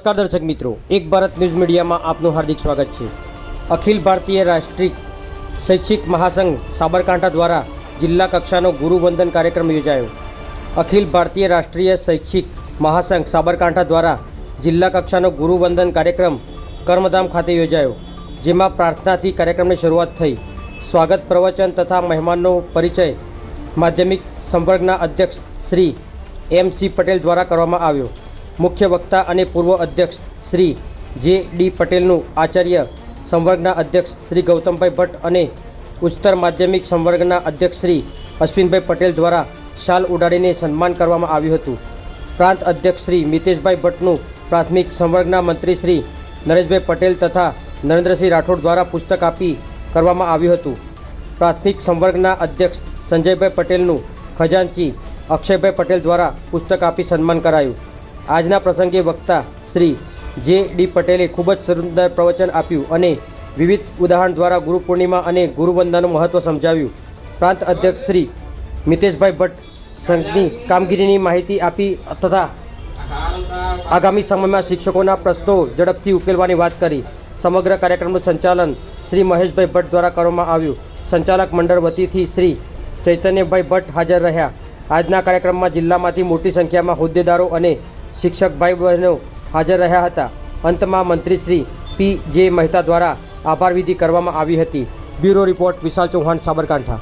નમસ્કાર દર્શક મિત્રો. એક ભારત ન્યૂઝ મીડિયામાં આપનું હાર્દિક સ્વાગત છે. અખિલ ભારતીય રાષ્ટ્રીય શૈક્ષિક મહાસંઘ સાબરકાંઠા દ્વારા જિલ્લા કક્ષાનો ગુરુવંદન કાર્યક્રમ યોજાયો. અખિલ ભારતીય રાષ્ટ્રીય શૈક્ષિક મહાસંઘ સાબરકાંઠા દ્વારા જિલ્લા કક્ષાનો ગુરુવંદન કાર્યક્રમ કર્મધામ ખાતે યોજાયો, જેમાં પ્રાર્થનાથી કાર્યક્રમની શરૂઆત થઈ. સ્વાગત પ્રવચન તથા મહેમાનનો પરિચય માધ્યમિક સંવર્ગના અધ્યક્ષ શ્રી એમ સી પટેલ દ્વારા કરવામાં આવ્યો. મુખ્ય વક્તા અને પૂર્વ અધ્યક્ષ શ્રી જે ડી પટેલનું આચાર્ય સંવર્ગના અધ્યક્ષ શ્રી ગૌતમભાઈ ભટ્ટ અને ઉચ્ચતર માધ્યમિક સંવર્ગના અધ્યક્ષ શ્રી અશ્વિનભાઈ પટેલ દ્વારા શાલ ઉડાડીને સન્માન કરવામાં આવ્યું હતું. પ્રાંત અધ્યક્ષ શ્રી મિતેશભાઈ ભટ્ટનું પ્રાથમિક સંવર્ગના મંત્રી શ્રી નરેશભાઈ પટેલ તથા નરેન્દ્રસિંહ રાઠોડ દ્વારા પુસ્તક આપી કરવામાં આવ્યું હતું. પ્રાથમિક સંવર્ગના અધ્યક્ષ સંજયભાઈ પટેલનું ખજાનચી અક્ષયભાઈ પટેલ દ્વારા પુસ્તક આપી સન્માન કરાયું. આજના પ્રસંગે વક્તા શ્રી જે ડી પટેલે ખૂબ જ સુંદર પ્રવચન આપ્યું અને વિવિધ ઉદાહરણ દ્વારા ગુરુ પૂર્ણિમા અને ગુરુવંદનનું મહત્ત્વ સમજાવ્યું. પ્રાંત અધ્યક્ષ શ્રી મિતેશભાઈ ભટ્ટ સંઘની કામગીરીની માહિતી આપી તથા આગામી સમયમાં શિક્ષકોના પ્રશ્નો ઝડપથી ઉકેલવાની વાત કરી. સમગ્ર કાર્યક્રમનું સંચાલન શ્રી મહેશભાઈ ભટ્ટ દ્વારા કરવામાં આવ્યું. સંચાલક મંડળ વતીથી શ્રી ચૈતન્યભાઈ ભટ્ટ હાજર રહ્યા. આજના કાર્યક્રમમાં જિલ્લામાંથી મોટી સંખ્યામાં હોદ્દેદારો અને શિક્ષક ભાઈ બહેનો હાજર રહ્યા હતા. અંતમાં મંત્રી શ્રી પી. જે. મહેતા દ્વારા આભાર વિધિ કરવામાં આવી હતી. Bureau report Vishal Chauhan Sabarkantha.